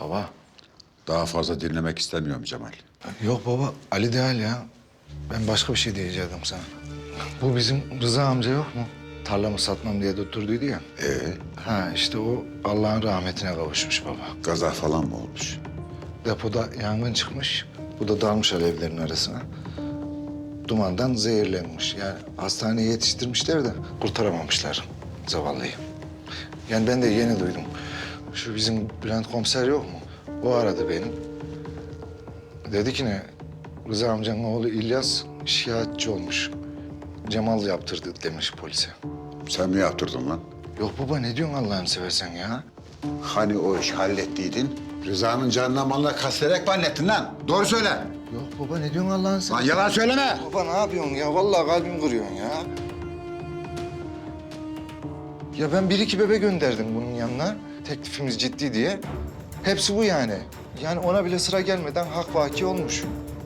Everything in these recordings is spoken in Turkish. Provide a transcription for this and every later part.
Baba. Daha fazla dinlemek istemiyorum Cemal. Yok baba Ali değil ya. Ben başka bir şey diyecektim sana. Bu bizim Rıza amca yok mu? Tarlamı satmam diye tutturduydu ya. Ee, Ha işte o Allah'ın rahmetine kavuşmuş baba. kaza falan mı olmuş? Depoda yangın çıkmış. Bu da dalmış alevlerin arasına. Dumandan zehirlenmiş. Yani hastaneye yetiştirmişler de kurtaramamışlar zavallıyı. Yani ben de yeni duydum. Şu bizim Bülent komiser yok mu? O aradı beni. Dedi ki ne? Rıza amcanın oğlu İlyas şikayetçi olmuş. Cemal yaptırdı demiş polise. Sen mi yaptırdın lan? Yok baba ne diyorsun Allah'ını seversen ya? Hani o iş hallettiydin? Rıza'nın canına malına kasterek mi hallettin lan? Doğru söyle. Yok baba ne diyorsun Allah'ını Lan seversen? yalan söyleme. Baba ne yapıyorsun ya? Vallahi kalbim kırıyorsun ya. Ya ben bir iki bebe gönderdim bunun yanına. Teklifimiz ciddi diye. Hepsi bu yani. Yani ona bile sıra gelmeden hak vaki olmuş.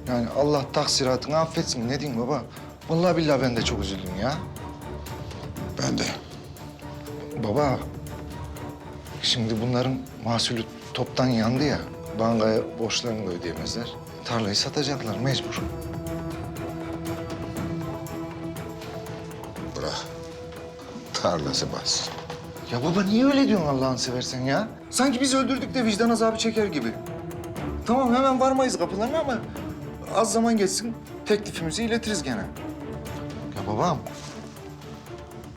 Yani Allah taksiratını affetsin. Ne diyeyim baba? Vallahi billahi ben de çok üzüldüm ya. Ben de. Baba, şimdi bunların mahsulü toptan yandı ya. Bankaya borçlarını da ödeyemezler. Tarlayı satacaklar mecbur. Bırak. Tarlası bas. Ya baba niye öyle diyorsun Allah'ını seversen ya? Sanki biz öldürdük de vicdan azabı çeker gibi. Tamam hemen varmayız kapılarına ama az zaman geçsin teklifimizi iletiriz gene. Ya babam,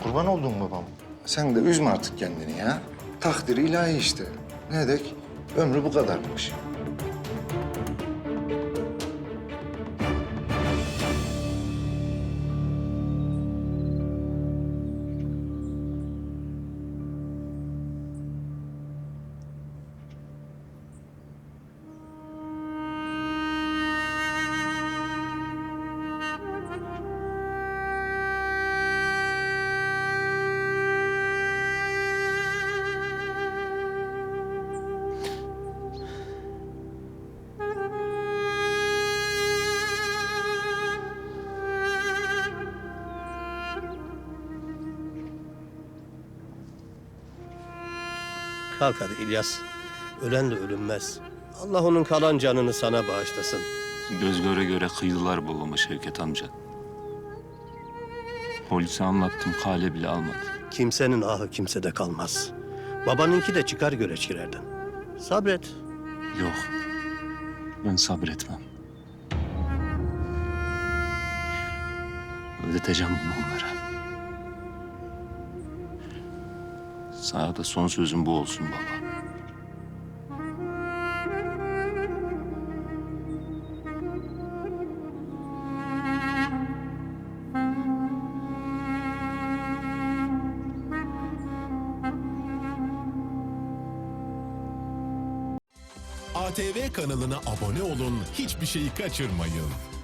kurban olduğum babam. Sen de üzme artık kendini ya. Takdiri ilahi işte. Ne dek? Ömrü bu kadarmış. Kalk hadi İlyas. Ölen de ölünmez. Allah onun kalan canını sana bağışlasın. Göz göre göre kıydılar babama Şevket amca. Polise anlattım, kale bile almadı. Kimsenin ahı kimsede kalmaz. Babanınki de çıkar göreçkilerden. Sabret. Yok, ben sabretmem. Ödeteceğim bunu onlara. Sana da son sözüm bu olsun baba. ATV kanalına abone olun, hiçbir şeyi kaçırmayın.